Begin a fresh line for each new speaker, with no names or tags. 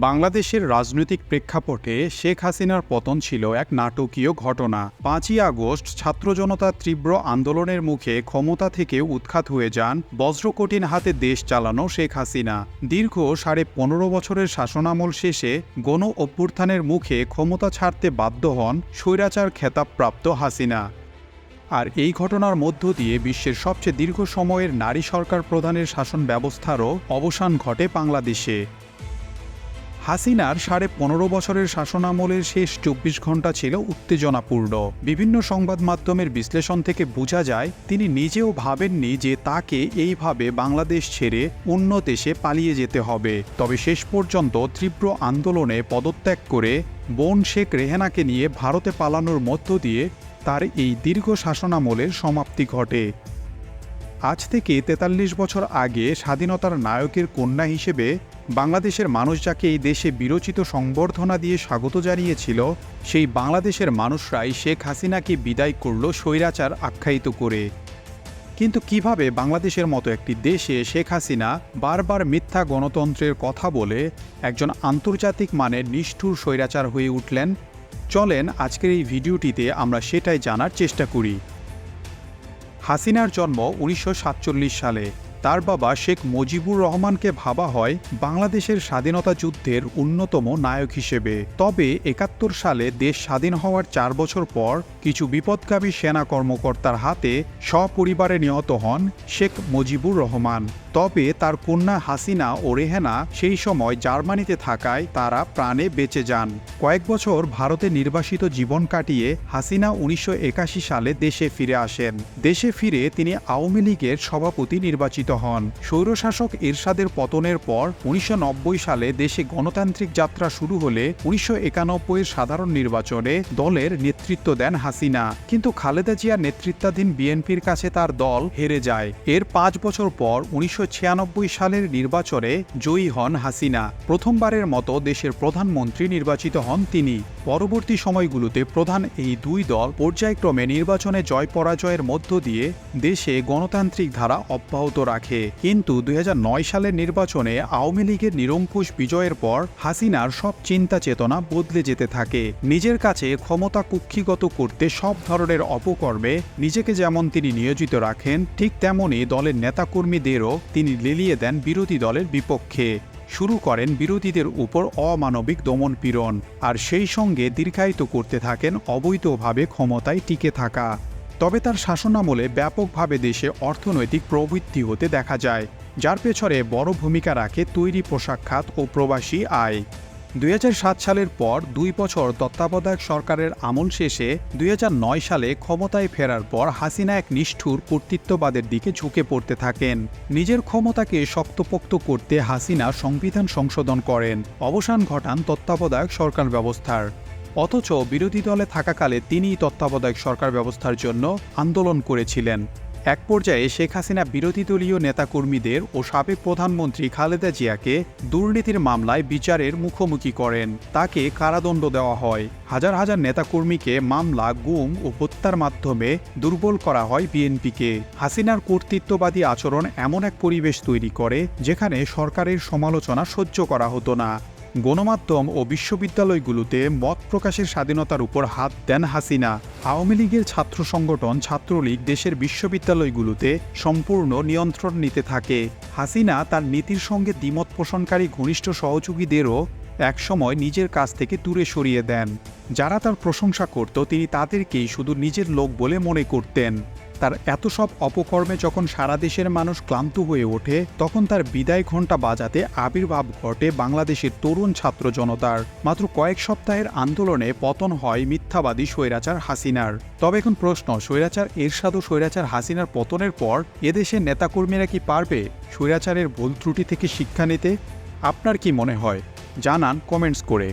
বাংলাদেশের রাজনৈতিক প্রেক্ষাপটে শেখ হাসিনার পতন ছিল এক নাটকীয় ঘটনা। পাঁচই আগস্ট ছাত্র জনতার তীব্র আন্দোলনের মুখে ক্ষমতা থেকে উৎখাত হয়ে যান বজ্রকঠিন হাতে দেশ চালানো শেখ হাসিনা। দীর্ঘ সাড়ে পনেরো বছরের শাসনামল শেষে গণ অভ্যুত্থানের মুখে ক্ষমতা ছাড়তে বাধ্য হন স্বৈরাচার খেতাবপ্রাপ্ত হাসিনা। আর এই ঘটনার মধ্য দিয়ে বিশ্বের সবচেয়ে দীর্ঘ সময়ের নারী সরকার প্রধানের শাসন ব্যবস্থারও অবসান ঘটে বাংলাদেশে। হাসিনার সাড়ে পনেরো বছরের শাসনামলের শেষ চব্বিশ ঘণ্টা ছিল উত্তেজনাপূর্ণ। বিভিন্ন সংবাদ মাধ্যমের বিশ্লেষণ থেকে বোঝা যায়, তিনি নিজেও ভাবেননি যে তাকে এইভাবে বাংলাদেশ ছেড়ে অন্য দেশে পালিয়ে যেতে হবে। তবে শেষ পর্যন্ত তীব্র আন্দোলনে পদত্যাগ করে বোন শেখ রেহেনাকে নিয়ে ভারতে পালানোর মধ্য দিয়ে তার এই দীর্ঘ শাসনামলের সমাপ্তি ঘটে। আজ থেকে তেতাল্লিশ বছর আগে স্বাধীনতার নায়কের কন্যা হিসেবে বাংলাদেশের মানুষ যাকে এই দেশে বিরচিত সংবর্ধনা দিয়ে স্বাগত জানিয়েছিল, সেই বাংলাদেশের মানুষরাই শেখ হাসিনাকে বিদায় করল স্বৈরাচার আখ্যায়িত করে। কিন্তু কীভাবে বাংলাদেশের মতো একটি দেশে শেখ হাসিনা বারবার মিথ্যা গণতন্ত্রের কথা বলে একজন আন্তর্জাতিক মানের নিষ্ঠুর স্বৈরাচার হয়ে উঠলেন? চলেন আজকের এই ভিডিওটিতে আমরা সেটাই জানার চেষ্টা করি। হাসিনার জন্ম উনিশশো সাতচল্লিশ সালে। তার বাবা শেখ মুজিবুর রহমানকে ভাবা হয় বাংলাদেশের স্বাধীনতা যুদ্ধের অন্যতম নায়ক হিসেবে। তবে একাত্তর সালে দেশ স্বাধীন হওয়ার চার বছর পর কিছু বিপদগামী সেনা কর্মকর্তার হাতে সপরিবারে নিহত হন শেখ মুজিবুর রহমান। তবে তার কন্যা হাসিনা ও রেহেনা সেই সময় জার্মানিতে থাকায় তারা প্রাণে বেঁচে যান। কয়েক বছর ভারতে নির্বাসিত জীবন কাটিয়ে হাসিনা উনিশশো সালে দেশে ফিরে আসেন। দেশে ফিরে তিনি আওয়ামী লীগের সভাপতি নির্বাচিত হন। স্বৈরশাসক এরশাদের পতনের পর উনিশশো নব্বই সালে দেশে গণতান্ত্রিক যাত্রা শুরু হলে উনিশশো একানব্বইয়ের সাধারণ নির্বাচনে দলের নেতৃত্ব দেন হাসিনা। কিন্তু খালেদা জিয়ার নেতৃত্বাধীন বিএনপির কাছে তার দল হেরে যায়। এর পাঁচ বছর পর উনিশশো সালের নির্বাচনে জয়ী হন হাসিনা। প্রথমবারের মতো দেশের প্রধানমন্ত্রী নির্বাচিত হন তিনি। পরবর্তী সময়গুলোতে প্রধান এই দুই দল পর্যায়ক্রমে নির্বাচনে জয় পরাজয়ের মধ্য দিয়ে দেশে গণতান্ত্রিক ধারা অব্যাহত রাখে। কিন্তু দুই হাজার নয় সালের নির্বাচনে আওয়ামী লীগের নিরঙ্কুশ বিজয়ের পর হাসিনার সব চিন্তা চেতনা বদলে যেতে থাকে। নিজের কাছে ক্ষমতা কুক্ষিগত করতে সব ধরনের অপকর্মে নিজেকে যেমন তিনি নিয়োজিত রাখেন, ঠিক তেমনই দলের নেতাকর্মীদেরও তিনি লেলিয়ে দেন বিরোধী দলের বিপক্ষে। শুরু করেন বিরোধীদের উপর অমানবিক দমন পীড়ন আর সেই সঙ্গে দীর্ঘায়িত করতে থাকেন অবৈধভাবে ক্ষমতায় টিকে থাকা। তবে তার শাসনামলে ব্যাপকভাবে দেশে অর্থনৈতিক প্রবৃদ্ধি হতে দেখা যায়, যার পেছনে বড় ভূমিকা রাখে তৈরি পোশাক খাত ও প্রবাসী আয়। দুই হাজার সাত সালের পর দুই বছর তত্ত্বাবধায়ক সরকারের আমল শেষে দুই হাজার নয় সালে ক্ষমতায় ফেরার পর হাসিনা এক নিষ্ঠুর কর্তৃত্ববাদের দিকে ঝুঁকে পড়তে থাকেন। নিজের ক্ষমতাকে শক্তপোক্ত করতে হাসিনা সংবিধান সংশোধন করেন। অবসান ঘটান তত্ত্বাবধায়ক সরকার ব্যবস্থার। অথচ বিরোধী দলে থাকাকালে তিনি তত্ত্বাবধায়ক সরকার ব্যবস্থার জন্য আন্দোলন করেছিলেন। এক পর্যায়ে শেখ হাসিনা বিরোধী দলীয় নেতাকর্মীদের ও সাবেক প্রধানমন্ত্রী খালেদা জিয়াকে দুর্নীতির মামলায় বিচারের মুখোমুখি করেন। তাকে কারাদণ্ড দেওয়া হয়। হাজার হাজার নেতাকর্মীকে মামলা, গুম ও হত্যার মাধ্যমে দুর্বল করা হয় বিএনপিকে। হাসিনার কর্তৃত্ববাদী আচরণ এমন এক পরিবেশ তৈরি করে, যেখানে সরকারের সমালোচনা সহ্য করা হতো না। গণমাধ্যম ও বিশ্ববিদ্যালয়গুলোতে মত প্রকাশের স্বাধীনতার উপর হাত দেন হাসিনা। আওয়ামী লীগের ছাত্র সংগঠন, ছাত্রলীগ দেশের বিশ্ববিদ্যালয়গুলোতে সম্পূর্ণ নিয়ন্ত্রণ নিতে থাকে। হাসিনা তার নীতির সঙ্গে দ্বিমত পোষণকারী ঘনিষ্ঠ সহযোগীদেরও একসময় নিজের কাছ থেকে দূরে সরিয়ে দেন। যারা তার প্রশংসা করত, তিনি তাদেরকেই শুধু নিজের লোক বলে মনে করতেন। তার এত সব অপকর্মে যখন সারা দেশের মানুষ ক্লান্ত হয়ে ওঠে, তখন তার বিদায় ঘণ্টা বাজাতে আবির্ভাব ঘটে বাংলাদেশের তরুণ ছাত্র জনতার। মাত্র কয়েক সপ্তাহের আন্দোলনে পতন হয় মিথ্যাবাদী স্বৈরাচার হাসিনার। তবে এখন প্রশ্ন, স্বৈরাচার এরশাদ ও স্বৈরাচার হাসিনার পতনের পর এদেশের নেতাকর্মীরা কি পারবে স্বৈরাচারের ভুল ত্রুটি থেকে শিক্ষা নিতে? আপনার কি মনে হয়? জানান কমেন্টস করে।